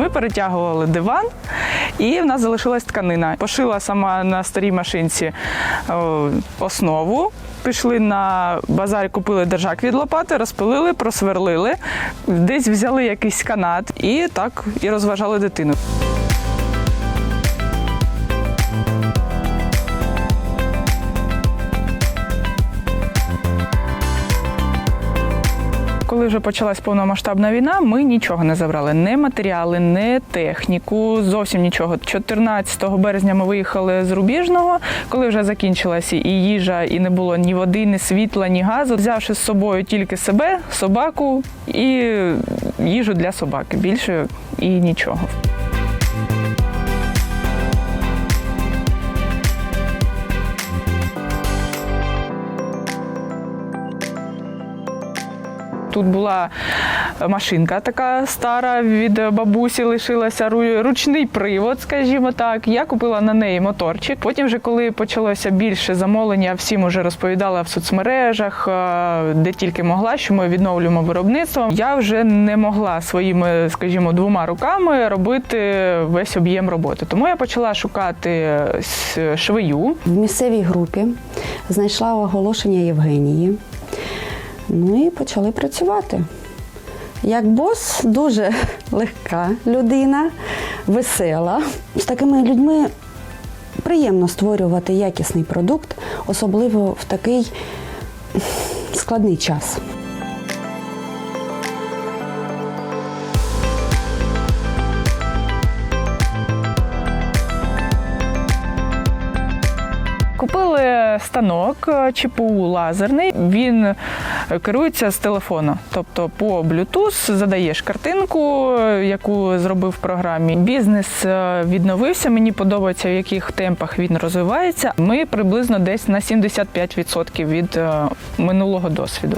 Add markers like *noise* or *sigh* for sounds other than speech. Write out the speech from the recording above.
Ми перетягували диван, і в нас залишилась тканина. Пошила сама на старій машинці основу. Пішли на базар, купили держак від лопати, розпилили, просверлили, десь взяли якийсь канат і так і розважали дитину. Коли вже почалась повномасштабна війна, ми нічого не забрали. Не матеріали, не техніку, зовсім нічого. 14 березня ми виїхали з Рубіжного, коли вже закінчилася і їжа, і не було ні води, ні світла, ні газу. Взявши з собою тільки себе, собаку і їжу для собаки. Більше і нічого. Тут була машинка така стара від бабусі, лишилася ру- ручний привод, скажімо так. Я купила на неї моторчик. Потім, вже коли почалося більше замовлення, всім уже розповідала в соцмережах, е, де тільки могла, що ми відновлюємо виробництво. Я вже не могла своїми, скажімо, двома руками робити весь об'єм роботи. Тому я почала шукати е, швею. В місцевій групі знайшла оголошення Євгенії. Ну і почали працювати. Як бос, дуже *laughs* легка людина, весела. З такими людьми приємно створювати якісний продукт, особливо в такий складний час. Купили станок е, ЧПУ лазерний. Він керується з телефону. Тобто по Bluetooth задаєш картинку, е, яку зробив в програмі. Бізнес е, відновився. Мені подобається, в яких темпах він розвивається. Ми приблизно десь на 75% від минулого досвіду.